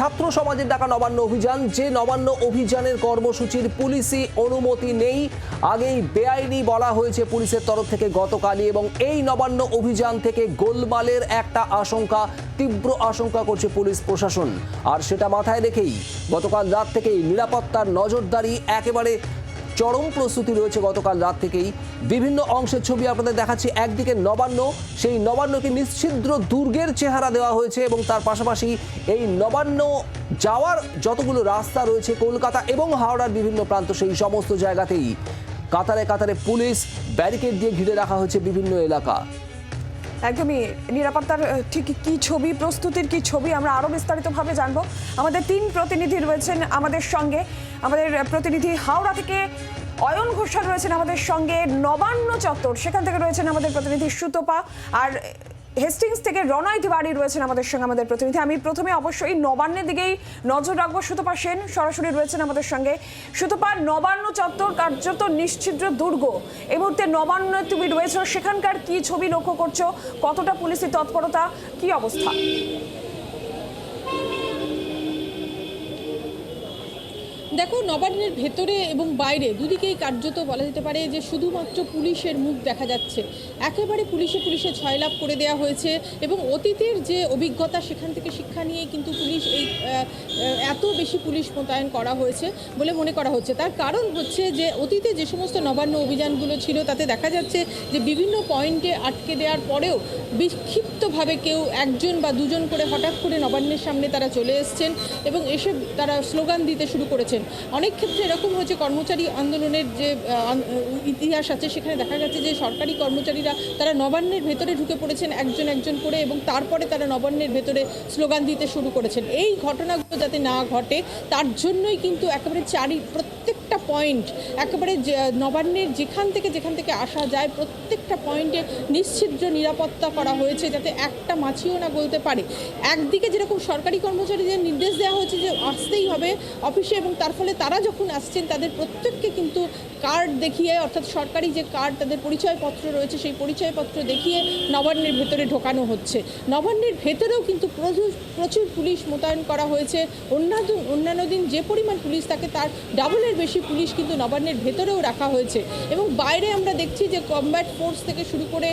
ছাত্র সমাজের ডাকা নবান্ন অভিযান, যে নবান্ন অভিযানের কর্মসূচির পুলিশি অনুমতি নেই, আগেই বেআইনি বলা হয়েছে পুলিশের তরফ থেকে গতকালই এবং এই নবান্ন অভিযান থেকে গোলমালের একটা আশঙ্কা, তীব্র আশঙ্কা করছে পুলিশ প্রশাসন। আর সেটা মাথায় রেখেই গতকাল রাত থেকেই নিরাপত্তার নজরদারি একেবারে চরম প্রস্তুতি রয়েছে গতকাল রাত থেকেই। বিভিন্ন অংশের ছবি আপনাদের দেখাচ্ছি। একদিকে নবান্ন, সেই নবান্নকে নিশ্চিদ্র দুর্গের চেহারা দেওয়া হয়েছে এবং তার পাশাপাশি এই নবান্ন যাওয়ার যতগুলো রাস্তা রয়েছে, কলকাতা এবং হাওড়ার বিভিন্ন প্রান্ত, সেই সমস্ত জায়গাতেই। কাতারে কাতারে পুলিশ ব্যারিকেড দিয়ে ঘিরে রাখা হয়েছে বিভিন্ন এলাকা। একদমই নিরাপত্তার ঠিক কি ছবি, প্রস্তুতির কি ছবি আমরা আরও বিস্তারিতভাবে জানব। আমাদের তিন প্রতিনিধি রয়েছেন আমাদের সঙ্গে। আমাদের প্রতিনিধি হাওড়া থেকে অয়ন ঘোষাল রয়েছেন আমাদের সঙ্গে, নবান্ন চত্বর, সেখান থেকে রয়েছেন আমাদের প্রতিনিধি সুতপা। আর হেস্টিংস থেকে রনয় তিওয়ারি রয়েছেন আমাদের সঙ্গে আমাদের প্রতিনিধি। আমি প্রথমে অবশ্যই নবান্নের দিকেই নজর রাখব। সুতপা সেন সরাসরি রয়েছেন আমাদের সঙ্গে। সুতপা, নবান্ন চত্বর কার্যত নিশ্চিদ্র দুর্গ। এই মুহূর্তে নবান্ন তুমি রয়েছ। সেখানকার কি ছবি লক্ষ্য করছ? কতটা পুলিশের তৎপরতা? কি অবস্থা? দেখো, নবান্নের ভেতরে এবং বাইরে দুদিকেই কার্যত বলা যেতে পারে যে শুধুমাত্র পুলিশের মুখ দেখা যাচ্ছে। একেবারে পুলিশে পুলিশে ছয়লাভ করে দেওয়া হয়েছে এবং অতীতের যে অভিজ্ঞতা সেখান থেকে শিক্ষা নিয়ে কিন্তু পুলিশ এই এত বেশি পুলিশ মোতায়েন করা হয়েছে বলে মনে করা হচ্ছে। তার কারণ হচ্ছে যে অতীতে যে সমস্ত নবান্ন অভিযানগুলো ছিল, তাতে দেখা যাচ্ছে যে বিভিন্ন পয়েন্টে আটকে দেওয়ার পরেও বিক্ষিপ্তভাবে কেউ একজন বা দুজন করে হঠাৎ করে নবান্নের সামনে তারা চলে এসছেন এবং এসে তারা স্লোগান দিতে শুরু করেছেন। অনেক ক্ষেত্রে এরকম হয়েছে, কর্মচারী আন্দোলনের যে ইতিহাস আছে, সেখানে দেখা গেছে যে সরকারি কর্মচারীরা তারা নবান্নের ভেতরে ঢুকে পড়েছেন একজন একজন করে এবং তারপরে তারা নবান্নের ভেতরে স্লোগান দিতে শুরু করেছেন। এই ঘটনাগুলো যাতে না ঘটে, তার জন্যই কিন্তু একেবারে চারি, প্রত্যেকটা পয়েন্ট একেবারে নবান্নের যেখান থেকে যেখান থেকে আসা যায়, প্রত্যেকটা পয়েন্টে নিশ্চিদ্র নিরাপত্তা করা হয়েছে যাতে একটা মাছিও না গলতে পারে। একদিকে যেরকম সরকারি কর্মচারীদের নির্দেশ দেওয়া হয়েছে যে আসতেই হবে অফিসে এবং তার ফলে তারা যখন আসছেন, তাদের প্রত্যেককে কিন্তু কার্ড দেখিয়ে, অর্থাৎ সরকারি যে কার্ড তাদের পরিচয়পত্র রয়েছে, সেই পরিচয়পত্র দেখিয়ে নবান্নের ভেতরে ঢোকানো হচ্ছে। নবান্নের ভেতরেও কিন্তু প্রচুর প্রচুর পুলিশ মোতায়েন করা হয়েছে। অন্যান্য অন্যান্য দিন যে পরিমাণ পুলিশ থাকে, তার ডাবলের বেশি পুলিশ কিন্তু নবান্নের ভেতরেও রাখা হয়েছে। এবং বাইরে আমরা দেখছি যে কমব্যাট ফোর্স থেকে শুরু করে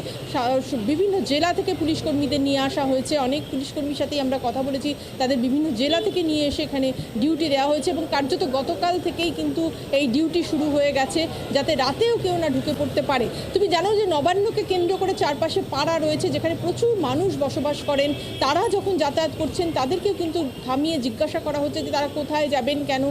বিভিন্ন জেলা থেকে পুলিশ কর্মীদের নিয়ে আসা হয়েছে। অনেক পুলিশ কর্মীর সাথেই আমরা কথা বলেছি। তাদের বিভিন্ন জেলা থেকে নিয়ে এসে এখানে ডিউটি দেওয়া হয়েছে এবং কার্যত গতকাল থেকেই কিন্তু এই ডিউটি শুরু হয়ে গেছে যাতে রাতেও কেউ না ঢুকে পড়তে পারে। তুমি জানো যে নবান্নকে কেন্দ্র করে চারপাশে পাড়া রয়েছে যেখানে প্রচুর মানুষ বসবাস করেন। তারা যখন যাতায়াত করছেন, তাদেরকেও কিন্তু থামিয়ে জিজ্ঞাসা করা হচ্ছে যে তারা কোথায় যাবেন, কেন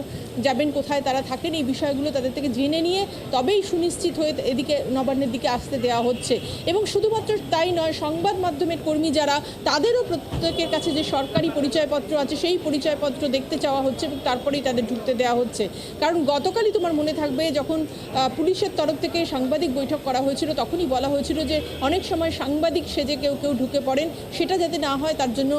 যাবেন, কোথায় তারা থাকেন? এই বিষয়গুলো তাদের থেকে জেনে নিয়ে তবেই সুনিশ্চিত হয়ে এদিকে নবান্নের দিকে আসতে দেওয়া হচ্ছে। এবং শুধুমাত্র তাই নয়, সংবাদ মাধ্যমের কর্মী যারা, তাদেরও প্রত্যেকের কাছে যে সরকারি পরিচয়পত্র আছে, সেই পরিচয়পত্র দেখতে চাওয়া হচ্ছে এবং তারপরেই তাদের ঢুকতে দেওয়া হচ্ছে। কারণ গতকালই তোমার মনে থাকবে যখন পুলিশের তরফ থেকে সাংবাদিক বৈঠক করা হয়েছিল, তখনই বলা হয়েছিল যে অনেক সময় সাংবাদিক সেজে কেউ কেউ ঢুকে পড়েন। সেটা যাতে না হয় তার জন্য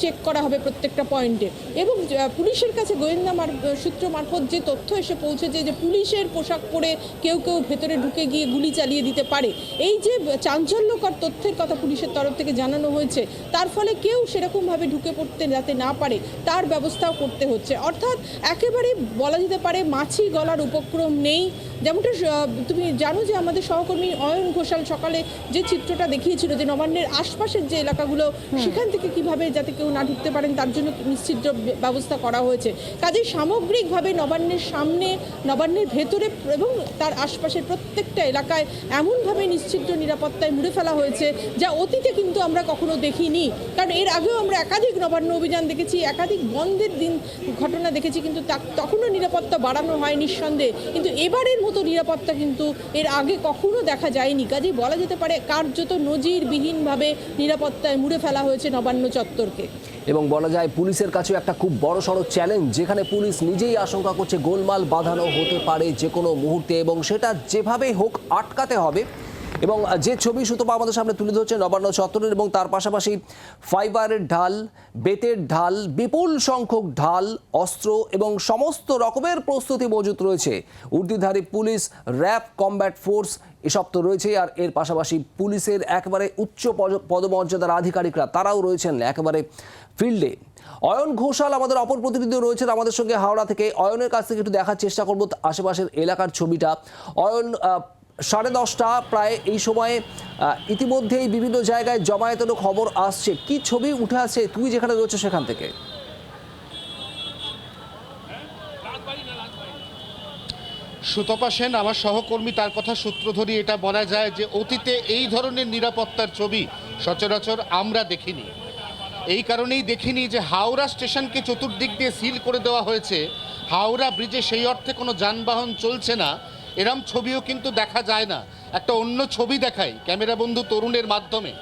চেক করা হবে প্রত্যেকটা পয়েন্টে এবং পুলিশের কাছে গোয়েন্দা মার সূত্র মারফত যে তথ্য এসে পৌঁছেছে যে পুলিশের পোশাক পরে কেউ কেউ ভেতরে ঢুকে গিয়ে গুলি চালিয়ে দিতে পারে। এই যে চাঞ্চল্যকর তথ্যের কথা পুলিশের তরফ থেকে জানানো হয়েছে, তার ফলে কেউ সেরকমভাবে ঢুকে পড়তে যাতে না পারে, তার ব্যবস্থাও করতে হচ্ছে। অর্থাৎ একেবারে বলা যেতে পারে মাছি গলার উপক্রম নেই। যেমনটা তুমি জানো যে আমাদের সহকর্মী অয়ন ঘোষাল সকালে যে চিত্রটা দেখিয়েছিল যে নবান্নের আশপাশের যে এলাকাগুলো সেখান থেকে কীভাবে যাতে কেউ না ঢুকতে পারেন তার জন্য নিশ্চিত ব্যবস্থা করা হয়েছে। কাজেই সামগ্রিকভাবে নবান্নের সামনে নবান্নের ভেতরে এবং তার আশপাশের প্রত্যেকটা এলাকায় এমনভাবে নিশ্চিদ্র নিরাপত্তায় মুড়ে ফেলা হয়েছে যা অতীতে কিন্তু আমরা কখনো দেখিনি। কারণ এর আগেও আমরা একাধিক নবান্ন অভিযান দেখেছি একাধিক বন্ধের দিন ঘটনা দেখেছি কিন্তু তা- তখনও নিরাপত্তা বাড়ানো হয় নিঃসন্দেহে। কিন্তু এবারের মতো নিরাপত্তা কিন্তু এর আগে কখনো দেখা যায়নি। কাজেই বলা যেতে পারে কার্যত নজিরবিহীনভাবে নিরাপত্তায় মুড়ে ফেলা হয়েছে নবান্ন চত্বরকে। এবং বলা যায় পুলিশের কাছেও একটা খুব বড় সড়ো চ্যালেঞ্জ যেখানে পুলিশ নিজেই আশঙ্কা করছে গোলমাল বাঁধানো হতে পারে যে কোনো মুহূর্তে এবং সেটা যেভাবেই হোক আটকাতে হবে। এবং যে ছবি সুতপা আমাদের সামনে তুলে ধরছে নবান্ন চত্বরের এবং তার পাশাপাশি ফাইবারের ঢাল, বেতের ঢাল, বিপুল সংখ্যক ঢাল, অস্ত্র এবং সমস্ত রকমের প্রস্তুতি মজুত রয়েছে। উর্দিধারী পুলিশ, র্যাব, কমব্যাট ফোর্স এসব তো রয়েছেই, আর এর পাশাপাশি পুলিশের একেবারে উচ্চ পদ- পদমর্যাদার আধিকারিকরা তারাও রয়েছেন একেবারে ফিল্ডে। অয়ন ঘোষাল আমাদের অপর প্রতিনিধি রয়েছেন আমাদের সঙ্গে হাওড়া থেকে। অয়নের কাছ থেকে একটু দেখার চেষ্টা করব, আশেপাশের এলাকার ছবিটা। অয়ন সাড়ে দশটা প্রায় এই সময়ে ইতিমধ্যেই বিভিন্ন জায়গায় জমায়েতেরও খবর আসছে। কি ছবি উঠে আসছে তুই যেখানে রয়েছে সেখান থেকে। সুতপা সেন, আমার সহকর্মী, তার কথা সূত্র ধরি এটা বলা যায় যে অতীতে এই ধরনের নিরাপত্তার ছবি সচরাচর আমরা দেখিনি। এই কারণেই দেখিনি যে হাওড়া স্টেশনকে চতুর্দিক দিয়ে সিল করে দেওয়া হয়েছে। হাওড়া ব্রিজে সেই অর্থে কোনো যানবাহন চলছে না। এরম ছবিও কিন্তু দেখা যায় না। একটা অন্য ছবি দেখাই ক্যামেরা বন্ধু তরুণের মাধ্যমে।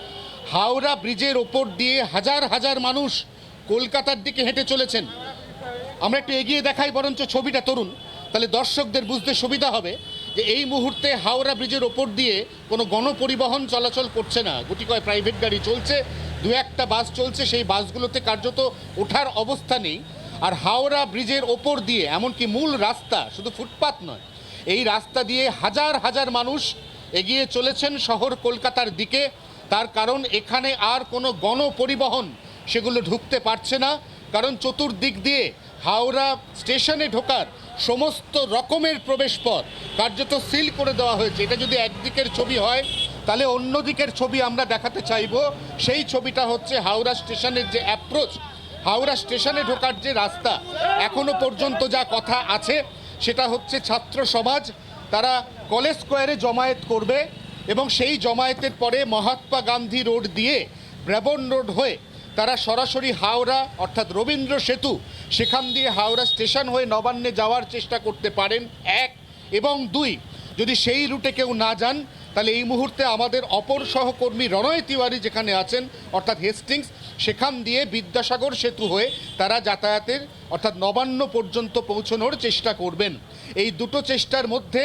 হাওড়া ব্রিজের ওপর দিয়ে হাজার হাজার মানুষ কলকাতার দিকে হেঁটে চলেছেন। আমরা একটু এগিয়ে দেখাই বরঞ্চ ছবিটা, তরুণ। তাহলে দর্শকদের বুঝতে সুবিধা হবে যে এই মুহূর্তে হাওড়া ব্রিজের ওপর দিয়ে কোনো গণপরিবহন চলাচল করছে না। গুটি কয় প্রাইভেট গাড়ি চলছে, দু একটা বাস চলছে, সেই বাসগুলোতে কার্যত ওঠার অবস্থা নেই। আর হাওড়া ব্রিজের ওপর দিয়ে, এমনকি মূল রাস্তা শুধু ফুটপাত নয় এই রাস্তা দিয়ে হাজার হাজার মানুষ এগিয়ে চলেছেন শহর কলকাতার দিকে। তার কারণ এখানে আর কোনো গণপরিবহন সেগুলো ঢুকতে পারছে না। কারণ চতুর্দিক দিয়ে হাওড়া স্টেশনে ঢোকার সমস্ত রকমের প্রবেশপথ কার্যত সিল করে দেওয়া হয়েছে। এটা যদি একদিকের ছবি হয়, তাহলে অন্য দিকের ছবি আমরা দেখাতে চাইব। সেই ছবিটা হচ্ছে হাওড়া স্টেশনের যে অ্যাপ্রোচ হাওড়া স্টেশনে ঢোকার যে রাস্তা, এখনও পর্যন্ত যা কথা আছে। সেটা হচ্ছে ছাত্র সমাজ। তারা কলেজ স্কোয়ারে জমায়েত করবে এবং সেই জমায়েতের পরে মহাত্মা গান্ধী রোড দিয়ে ব্রাবন রোড হয়ে তারা সরাসরি হাওড়া, অর্থাৎ রবীন্দ্র সেতু, সেখান দিয়ে হাওড়া স্টেশন হয়ে নবান্নে যাওয়ার চেষ্টা করতে পারেন। এক এবং দুই, যদি সেই রুটে কেউ না যান তাহলে এই মুহূর্তে আমাদের অপর সহকর্মী রণয় তিওয়ারি যেখানে আছেন, অর্থাৎ হেস্টিংস, সেখান দিয়ে বিদ্যাসাগর সেতু হয়ে তারা যাতায়াতের, অর্থাৎ নবান্ন পর্যন্ত পৌঁছানোর চেষ্টা করবেন। এই দুটো চেষ্টার মধ্যে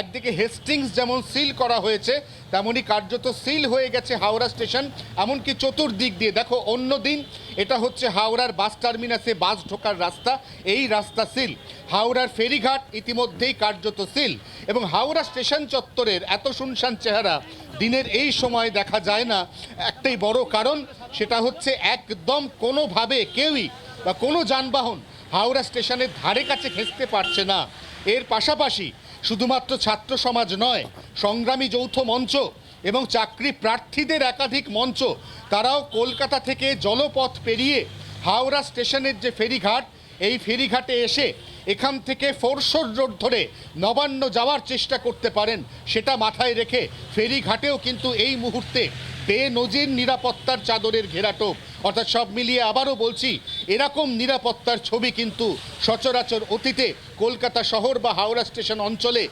একদিকে হেস্টিংস যেমন সিল করা হয়েছে তেমনই কার্যত সিল হয়ে গেছে হাওড়া স্টেশন, এমনকি চতুর্দিক দিয়ে। দেখো, অন্য দিন এটা হচ্ছে হাওড়ার বাস টার্মিনাসে বাস ঢোকার রাস্তা, এই রাস্তা সিল হাওড়ার ফেরিঘাট ইতিমধ্যেই কার্যত সিল এবং হাওড়া স্টেশন চত্বরের এত শুনশান চেহারা দিনের এই সময় দেখা যায় না। একটাই বড় কারণ, সেটা হচ্ছে একদম কোনোভাবে কেউই বা কোনো যানবাহন হাওড়া স্টেশনের ধারে কাছে ঘেঁচতে পারছে না। এর পাশাপাশি শুধুমাত্র ছাত্র সমাজ নয়, সংগ্রামী যৌথ মঞ্চ এবং চাকরি প্রার্থীদের একাধিক মঞ্চ, তারাও কলকাতা থেকে জলপথ পেরিয়ে হাওড়া স্টেশনের যে ফেরিঘাট, এই ফেরিঘাটে এসে এখান থেকে ফোরশোর রোড ধরে নবান্ন যাওয়ার চেষ্টা করতে পারেন, সেটা মাথায় রেখে ফেরিঘাটেও কিন্তু এই মুহূর্তে বেনজির নিরাপত্তার চাদরের ঘেরাটোপ। অর্থাৎ সব মিলিয়ে আবারও বলছি এরকম নিরাপত্তার ছবি কিন্তু সচরাচর অতীতে কলকাতা শহর বা হাওড়া স্টেশন অঞ্চলে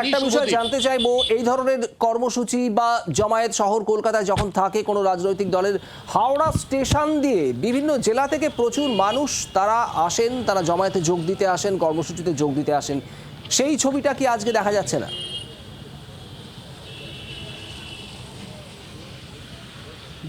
একটা বিষয় জানতে চাইব এই ধরনের কর্মসূচি বা জমায়েত শহর কলকাতায় যখন থাকে কোনো রাজনৈতিক দলের হাওড়া স্টেশন দিয়ে বিভিন্ন জেলা থেকে প্রচুর মানুষ তারা আসেন তারা জমায়েতে যোগ দিতে আসেন কর্মসূচিতে যোগ দিতে আসেন। সেই ছবিটা কি আজকে দেখা যাচ্ছে না?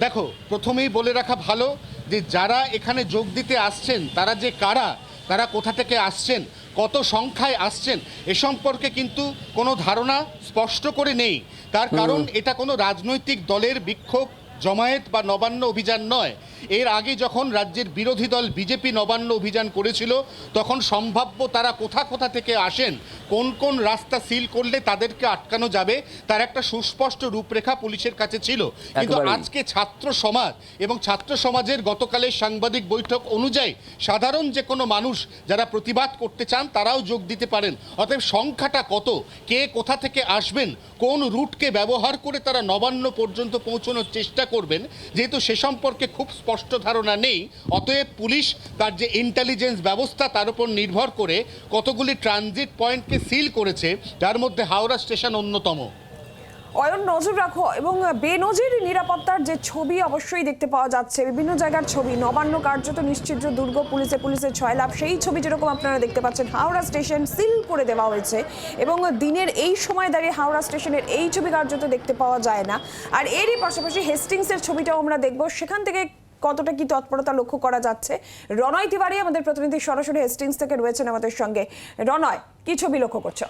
দেখো প্রথমেই বলে রাখা ভালো যে যারা এখানে যোগ দিতে আসছেন তারা যে কারা তারা কোথা থেকে আসছেন কত সংখ্যায় আসছেন এ সম্পর্কে কিন্তু কোনো ধারণা স্পষ্ট করে নেই। তার কারণ এটা কোনো রাজনৈতিক দলের বিক্ষোভ জমায়েত বা নবান্ন অভিযান নয়। এর আগে যখন রাজ্যের বিরোধী দল বিজেপি নবান্ন অভিযান করেছিল তখন সম্ভাব্য তারা কোথা কোথা থেকে আসেন কোন কোন রাস্তা সিল করলে তাদেরকে আটকানো যাবে তার একটা সুস্পষ্ট রূপরেখা পুলিশের কাছে ছিল। কিন্তু আজকে ছাত্র সমাজ এবং ছাত্র সমাজের গতকালের সাংবাদিক বৈঠক অনুযায়ী সাধারণ যে কোনো মানুষ যারা প্রতিবাদ করতে চান তারাও যোগ দিতে পারেন। অতএব সংখ্যাটা কত কে কোথা থেকে আসবেন কোন রুটকে ব্যবহার করে তারা নবান্ন পর্যন্ত পৌঁছানোর চেষ্টা করবেন, যেহেতু সে সম্পর্কে খুব স্পষ্ট ধারণা নেই, অতএব পুলিশ তার যে ইন্টেলিজেন্স ব্যবস্থা তার উপর নির্ভর করে কতগুলি ট্রানজিট পয়েন্টকে সিল করেছে যার মধ্যে হাওড়া স্টেশন অন্যতম। অয়ন, নজর রাখো এবং বেনজির নিরাপত্তার যে ছবি অবশ্যই দেখতে পাওয়া যাচ্ছে। বিভিন্ন জায়গার ছবি, নবান্ন কার্যত নিশ্চিদ্র দুর্গ, পুলিশে পুলিশের ছয় লাভ সেই ছবি যেরকম আপনারা দেখতে পাচ্ছেন, হাওড়া স্টেশন সিল করে দেওয়া হয়েছে এবং দিনের এই সময় দাঁড়িয়ে হাওড়া স্টেশনের এই ছবি কার্যত দেখতে পাওয়া যায় না। আর এরই পাশাপাশি হেস্টিংসের ছবিটাও আমরা দেখব। সেখান থেকে কতটা কি তৎপরতা লক্ষ্য করা যাচ্ছে? রনয় তিওয়ারি আমাদের প্রতিনিধি, সরাসরি হেস্টিংস থেকে রয়েছেন আমাদের সঙ্গে। রনয়, কি ছবি লক্ষ্য করছ?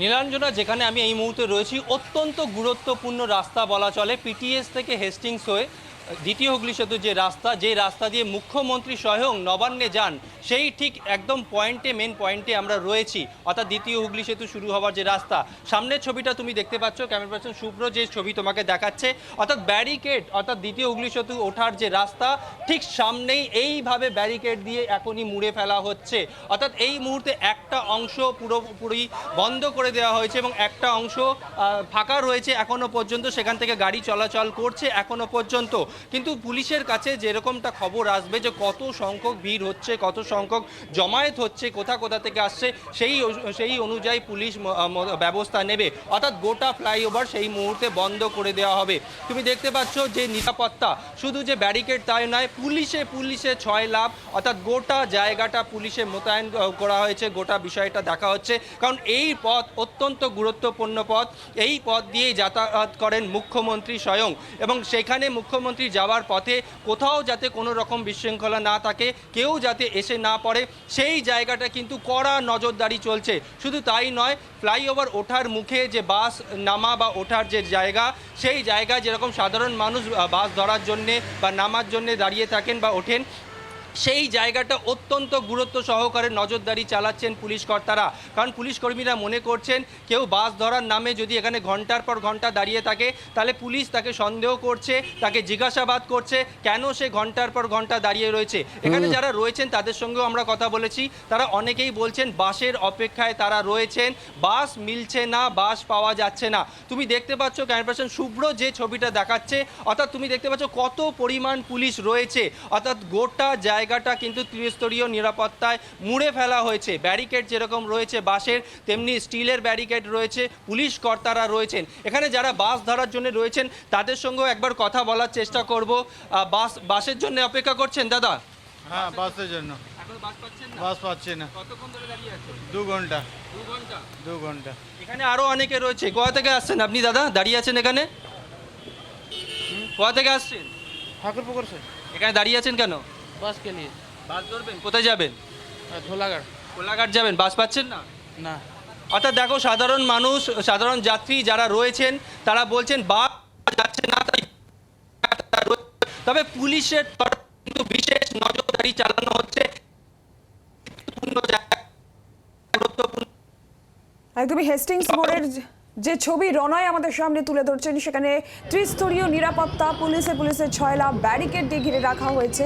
নীলাঞ্জনা, যেখানে আমি এই মুহূর্তে রয়েছি, অত্যন্ত গুরুত্বপূর্ণ রাস্তা বলা চলে পিটিএস থেকে হেস্টিংস হয়ে দ্বিতীয় হুগলি সেতু যে রাস্তা যে রাস্তা দিয়ে মুখ্যমন্ত্রী স্বয়ং নবান্নে যান, সেই ঠিক একদম পয়েন্টে মেন পয়েন্টে আমরা রয়েছি। অর্থাৎ দ্বিতীয় হুগলি সেতু শুরু হওয়ার যে রাস্তা, সামনের ছবিটা তুমি দেখতে পাচ্ছ ক্যামেরা পার্সন শুভ্র যে ছবি তোমাকে দেখাচ্ছে। অর্থাৎ ব্যারিকেড অর্থাৎ দ্বিতীয় হুগলি সেতু ওঠার যে রাস্তা, ঠিক সামনেই এইভাবে ব্যারিকেড দিয়ে এখনই মুড়ে ফেলা হচ্ছে। অর্থাৎ এই মুহূর্তে একটা অংশ পুরোপুরি বন্ধ করে দেওয়া হয়েছে এবং একটা অংশ ফাঁকা রয়েছে এখনও পর্যন্ত। সেখান থেকে গাড়ি চলাচল করছে এখনও পর্যন্ত। কিন্তু পুলিশের কাছে যেরকমটা খবর আসবে যে কত সংখ্যক ভিড় হচ্ছে, কত সংখ্যক জমায়েত হচ্ছে, কোথা কোথা থেকে আসছে, সেই সেই অনুযায়ী পুলিশ ব্যবস্থা নেবে। অর্থাৎ গোটা ফ্লাইওভার সেই মুহূর্তে বন্ধ করে দেওয়া হবে। তুমি দেখতে পাচ্ছ যে নিরাপত্তা শুধু যে ব্যারিকেড তাই নয়, পুলিশে পুলিশে ছয় লাভ অর্থাৎ গোটা জায়গাটা পুলিশে মোতায়েন করা হয়েছে, গোটা বিষয়টা দেখা হচ্ছে। কারণ এই পথ অত্যন্ত গুরুত্বপূর্ণ পথ। এই পথ দিয়েই যাতায়াত করেন মুখ্যমন্ত্রী স্বয়ং। এবং সেখানে মুখ্যমন্ত্রী যাওয়ার পথে কোথাও যাতে কোনো রকম বিশৃঙ্খলা না থাকে, কেউ যাতে এসে না পড়ে, সেই জায়গাটা কিন্তু কড়া নজরদারি চলছে। শুধু তাই নয়, ফ্লাইওভার ওঠার মুখে যে বাস নামা বা ওঠার যে জায়গা, সেই জায়গা যেরকম সাধারণ মানুষ বাস ধরার জন্যে বা নামার জন্যে দাঁড়িয়ে থাকেন বা ওঠেন সেই জায়গাটা অত্যন্ত গুরুত্ব সহকারে নজরদারি চালাচ্ছেন পুলিশ কর্তারা। কারণ পুলিশ কর্মীরা মনে করছেন কেউ বাস ধরার নামে যদি এখানে ঘণ্টার পর ঘণ্টা দাঁড়িয়ে থাকে তাহলে পুলিশ তাকে সন্দেহ করছে তাকে জিজ্ঞাসাবাদ করছে কেন সে ঘণ্টার পর ঘণ্টা দাঁড়িয়ে রয়েছে? এখানে যারা রয়েছেন তাদের সঙ্গেও আমরা কথা বলেছি। তারা অনেকেই বলছেন বাসের অপেক্ষায় তারা রয়েছেন বাস মিলছে না বাস পাওয়া যাচ্ছে না। তুমি দেখতে পাচ্ছ ক্যামেরা শুভ্র যে ছবিটা দেখাচ্ছে অর্থাৎ তুমি দেখতে পাচ্ছ কত পরিমাণ পুলিশ রয়েছে অর্থাৎ গোটা জায়গাটা কিন্তু ত্রিস্তরীয় নিরাপত্তায় মুড়ে ফেলা হয়েছে। ব্যারিকেড যেরকম রয়েছে বাসের তেমনি স্টিলের ব্যারিকেড রয়েছে পুলিশ কর্তারা রয়েছেন। এখানে যারা বাস ধরার জন্য রয়েছেন তাদের সঙ্গেও একবার কথা বলার চেষ্টা করব। বাস বাসের জন্য অপেক্ষা করছেন দাদা? হ্যাঁ বাসের জন্য। আরও অনেকে রয়েছে। গোয়া থেকে আসছেন আপনি দাদা? দাঁড়িয়ে আছেন এখানে? গোয়া থেকে আসছেন? ঠাকুরপুকুর এখানে দাঁড়িয়ে আছেন কেন? বাসকে নিয়ে। বাস ধরবেন? কোথায় যাবেন? ধোলাঘাট। যাবেন? বাস পাচ্ছেন না? না। অর্থাৎ দেখো সাধারণ মানুষ সাধারণ যাত্রী যারা রয়েছেন তারা বলছেন বাস যাচ্ছে না তাই তবে পুলিশের কিন্তু বিশেষ নজরদারি চালানো হচ্ছে। একদমই হেস্টিংস মোড়ের যে ছবি রনয় আমাদের সামনে তুলে ধরছেন সেখানে ত্রিস্তরীয় নিরাপত্তা পুলিশে পুলিশে ছয়লা ব্যারিকেড দিয়ে ঘিরে রাখা হয়েছে।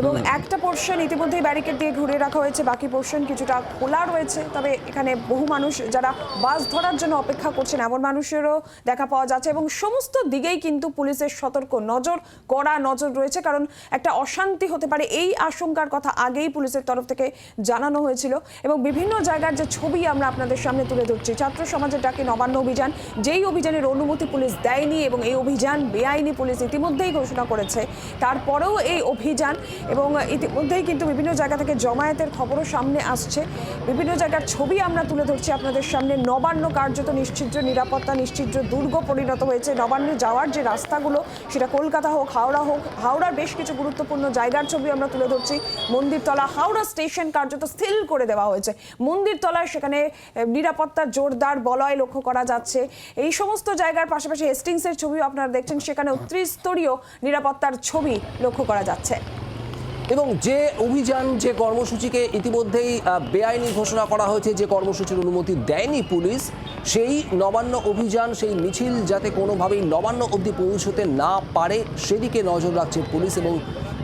এবং একটা পোর্শন ইতিমধ্যেই ব্যারিকেড দিয়ে ঘুরে রাখা হয়েছে বাকি পোর্শন কিছুটা খোলা রয়েছে। তবে এখানে বহু মানুষ যারা বাস ধরার জন্য অপেক্ষা করছেন এমন মানুষেরও দেখা পাওয়া যাচ্ছে এবং সমস্ত দিকেই কিন্তু পুলিশের সতর্ক নজর কড়া নজর রয়েছে। কারণ একটা অশান্তি হতে পারে এই আশঙ্কার কথা আগেই পুলিশের তরফ থেকে জানানো হয়েছিল এবং বিভিন্ন জায়গার যে ছবি আমরা আপনাদের সামনে তুলে ধরছি ছাত্র সমাজের ডাকে নবান্ন অভিযান যেই অভিযানের অনুমতি পুলিশ দেয়নি এবং এই অভিযান বেআইনি পুলিশ ইতিমধ্যেই ঘোষণা করেছে। তারপরেও এই অভিযান এবং ইতিমধ্যেই কিন্তু বিভিন্ন জায়গা থেকে জমায়েতের খবরও সামনে আসছে। বিভিন্ন জায়গার ছবি আমরা তুলে ধরছি আপনাদের সামনে। নবান্ন কার্যত নিশ্চিদ্র নিরাপত্তা নিশ্চিদ্র দুর্গ পরিণত হয়েছে। নবান্নে যাওয়ার যে রাস্তাগুলো, সেটা কলকাতা হোক, হাওড়া হোক, হাওড়ার বেশ কিছু গুরুত্বপূর্ণ জায়গার ছবি আমরা তুলে ধরছি। মন্দিরতলা, হাওড়া স্টেশন কার্যত স্থির করে দেওয়া হয়েছে। মন্দিরতলায় সেখানে নিরাপত্তার জোরদার বলয় লক্ষ্য করা যাচ্ছে। এই সমস্ত জায়গার পাশাপাশি হেস্টিংসের ছবিও আপনারা দেখছেন। সেখানেও ত্রিস্তরীয় নিরাপত্তার ছবি লক্ষ্য করা যাচ্ছে। এবং যে অভিযান যে কর্মসূচিকে ইতিমধ্যেই বেআইনি ঘোষণা করা হয়েছে যে কর্মসূচির অনুমতি দেয়নি পুলিশ সেই নবান্ন অভিযান সেই মিছিল যাতে কোনোভাবেই নবান্ন অবধি পৌঁছতে না পারে সেদিকে নজর রাখছে পুলিশ এবং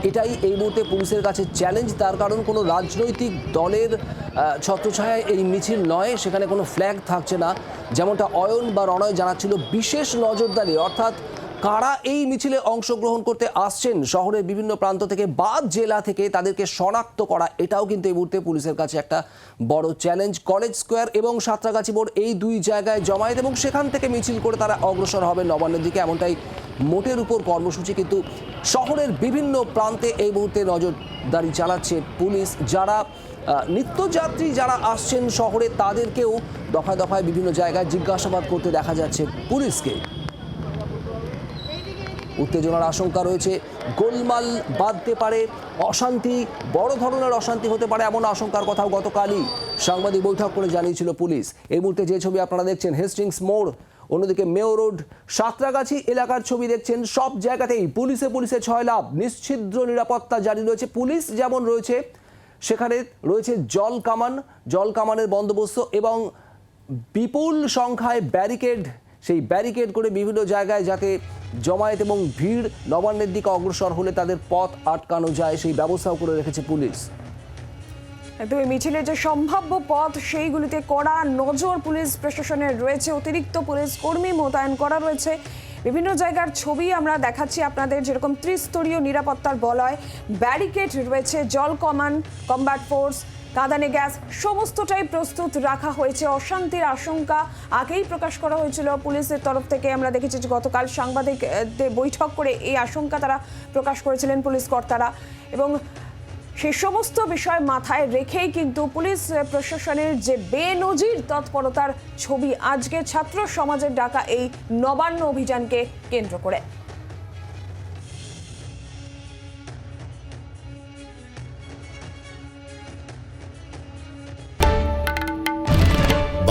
এটাই এই মুহূর্তে পুলিশের কাছে চ্যালেঞ্জ তার কারণ কোনো রাজনৈতিক দলের আহ, ছত্রছায়ায় এই মিছিল নয় সেখানে কোনো ফ্ল্যাগ থাকছে না। যেমনটা অয়ন বা রণয় জানাচ্ছিল বিশেষ নজরদারি। অর্থাৎ কারা এই মিছিলে অংশগ্রহণ করতে আসছেন? শহরের বিভিন্ন প্রান্ত থেকে বা জেলা থেকে তাদেরকে শনাক্ত করা, এটাও কিন্তু এই মুহূর্তে পুলিশের কাছে একটা বড় চ্যালেঞ্জ। কলেজ স্কোয়ার এবং সাঁতরাগাছি বোর্ড এই দুই জায়গায় জমায়েত এবং সেখান থেকে মিছিল করে তারা অগ্রসর হবে নবান্নের দিকে। এমনটাই মোটের উপর কর্মসূচি, কিন্তু শহরের বিভিন্ন প্রান্তে এই মুহূর্তে নজরদারি চালাচ্ছে পুলিশ। যারা নিত্যযাত্রী যারা আসছেন শহরে, তাদেরকেও দফায় দফায় বিভিন্ন জায়গায় জিজ্ঞাসাবাদ করতে দেখা যাচ্ছে পুলিশকে। উত্তেজনার আশঙ্কা রয়েছে। গোলমাল বাঁধতে পারে, অশান্তি, বড় ধরনের অশান্তি হতে পারে এমন আশঙ্কার কথাও গতকালই সাংবাদিক বৈঠক করে জানিয়েছিল পুলিশ। এই মুহূর্তে যে ছবি আপনারা দেখছেন, হেস্টিংস মোড়, অন্যদিকে মেয় রোড, সাঁতরাগাছি এলাকার ছবি দেখছেন, সব জায়গাতেই পুলিশে পুলিশে ছয় লাভ নিশ্ছিদ্র নিরাপত্তা জারি রয়েছে। পুলিশ যেমন রয়েছে, সেখানে রয়েছে জল কামান, জল কামানের বন্দোবস্ত এবং বিপুল সংখ্যায় ব্যারিকেড সেই ব্যারিকেড করে বিভিন্ন জায়গায় যাতে জমায়েত এবং ভিড় নবান্নের দিকে অগ্রসর হলে তাদের পথ আটকানো যায়, সেই ব্যবস্থাও করে রেখেছে পুলিশ। একদম মিছিলের যে সম্ভাব্য পথ, সেইগুলিতে কড়া নজর পুলিশ প্রশাসনের রয়েছে। অতিরিক্ত পুলিশ কর্মী মোতায়েন করা রয়েছে। বিভিন্ন জায়গার ছবি আমরা দেখাচ্ছি আপনাদের, যেরকম ত্রিস্তরীয় নিরাপত্তার বলয় ব্যারিকেড রয়েছে, জল কমান কম্ব্যাট ফোর্স কাঁদানে গ্যাস, সমস্তটাই প্রস্তুত রাখা হয়েছে। অশান্তির আশঙ্কা আগেই প্রকাশ করা হয়েছিল পুলিশের তরফ থেকে। আমরা দেখেছি যে গতকাল সাংবাদিকদের বৈঠক করে এই আশঙ্কা তারা প্রকাশ করেছিলেন পুলিশ কর্তারা। এবং সে সমস্ত বিষয় মাথায় রেখেই কিন্তু পুলিশ প্রশাসনের যে বেনজির তৎপরতার ছবি, আজকে ছাত্র সমাজের ডাকা এই নবান্ন অভিযানকে কেন্দ্র করে।